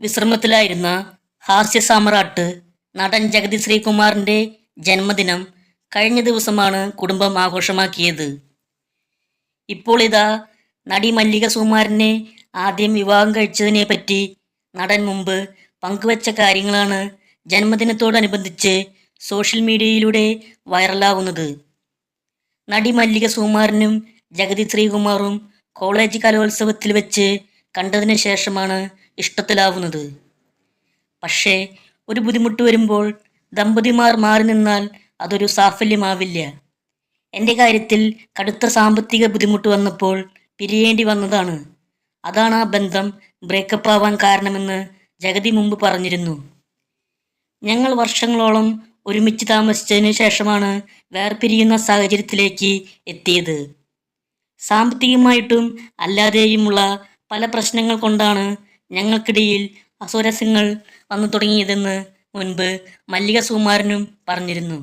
വിശ്രമത്തിലായിരുന്ന ഹാസ്യ സാമ്രാട്ട് നടൻ ജഗതി ശ്രീകുമാറിന്റെ ജന്മദിനം കഴിഞ്ഞ ദിവസമാണ് കുടുംബം ആഘോഷമാക്കിയത്. ഇപ്പോൾ ഇതാ നടി മല്ലിക സുകുമാരനെ ആദ്യം വിവാഹം കഴിച്ചതിനെ പറ്റി നടൻ മുമ്പ് പങ്കുവച്ച കാര്യങ്ങളാണ് ജന്മദിനത്തോടനുബന്ധിച്ച് സോഷ്യൽ മീഡിയയിലൂടെ വൈറലാവുന്നത്. നടി മല്ലിക സുകുമാരനും ജഗതി ശ്രീകുമാറും കോളേജ് കലോത്സവത്തിൽ വെച്ച് കണ്ടതിന് ശേഷമാണ് ഇഷ്ടത്തിലാവുന്നത്. പക്ഷേ ഒരു ബുദ്ധിമുട്ട് വരുമ്പോൾ ദമ്പതിമാർ മാറി നിന്നാൽ അതൊരു സാഫല്യമാവില്ല. എന്റെ കാര്യത്തിൽ കടുത്ത സാമ്പത്തിക ബുദ്ധിമുട്ട് വന്നപ്പോൾ പിരിയേണ്ടി വന്നതാണ്. അതാണ് ആ ബന്ധം ബ്രേക്കപ്പ് ആവാൻ കാരണമെന്ന് ജഗതി മുമ്പ് പറഞ്ഞിരുന്നു. ഞങ്ങൾ വർഷങ്ങളോളം ഒരുമിച്ച് താമസിച്ചതിന് ശേഷമാണ് വേർപിരിയുന്ന സാഹചര്യത്തിലേക്ക് എത്തിയത്. സാമ്പത്തികമായിട്ടും അല്ലാതെയുമുള്ള പല പ്രശ്നങ്ങൾ കൊണ്ടാണ് ഞങ്ങൾക്കിടയിൽ അസുരസ്യങ്ങൾ വന്നു തുടങ്ങിയതെന്ന് മുൻപ് മല്ലിക സുകുമാരനും പറഞ്ഞിരുന്നു.